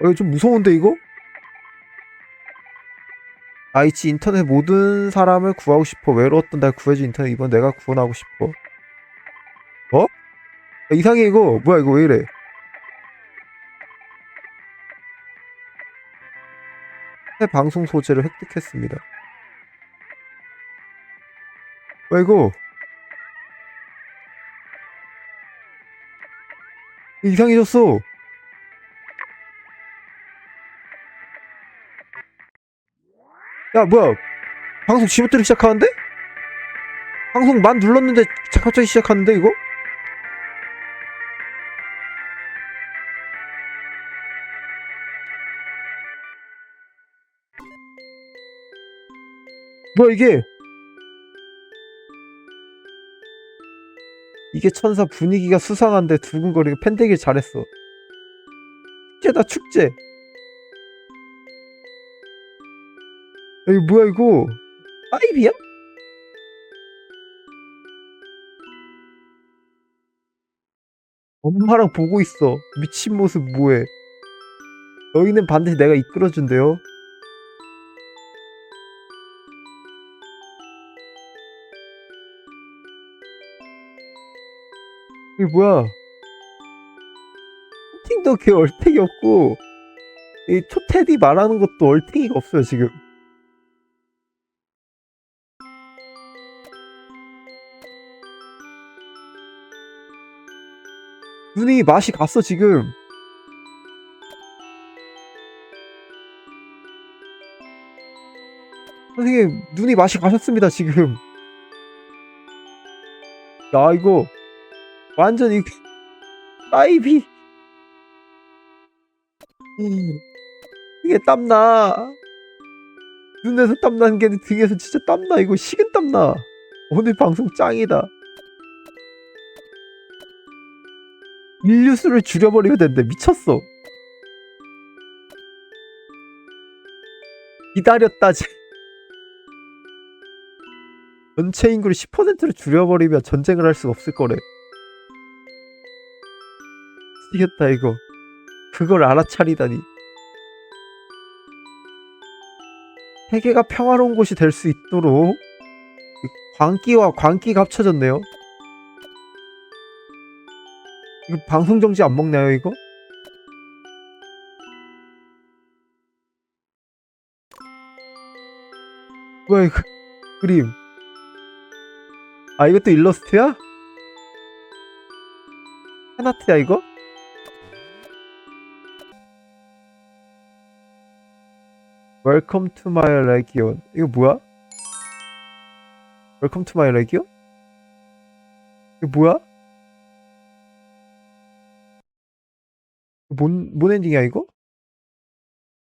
이거 좀 무서운데 이거? 아이치 인터넷 모든 사람을 구하고 싶어. 외로웠던 날 구해준 인터넷. 이번 내가 구원하고 싶어. 어? 야, 이상해 이거. 뭐야 이거 왜 이래? 새 방송 소재를 획득했습니다. 뭐야 이거. 이상해졌어 야 뭐야 방송 지금부터 시작하는데? 방송 만 눌렀는데 자- 갑자기 시작하는데 이거? 뭐야 이게 이게 천사 분위기가 수상한데 두근거리고 팬되길 잘했어 축제다 축제 이거 뭐야 이거? 파이비야? 엄마랑 보고 있어. 미친 모습 뭐해? 너희는 반드시 내가 이끌어준대요. 이게 뭐야? 채팅도 걔 얼탱이 없고 이 초테디 말하는 것도 얼탱이가 없어요 지금 눈이 맛이 갔어 지금. 선생님 눈이 맛이 가셨습니다 지금. 야 이거 완전 이 아이비. 음, 이게 땀나. 눈에서 땀나는 게 등에서 진짜 땀나. 이거 식은 땀나. 오늘 방송 짱이다 인류 수를 줄여버리면 된대 미쳤어. 기다렸다지 전체 인구를 10%로 줄여버리면 전쟁을 할 수 없을 거래. 미치겠다 이거. 그걸 알아차리다니. 세계가 평화로운 곳이 될 수 있도록 이 광기와 광기가 합쳐졌네요 이거 방송 정지 안 먹나요 이거? 뭐야 이거 그림 아 이것도 일러스트야? 팬아트야 이거? 웰컴 투 마이 레기온 이거 뭐야? 웰컴 투 마이 레기온? 이거 뭐야? 뭔, 뭔 엔딩이야 이거?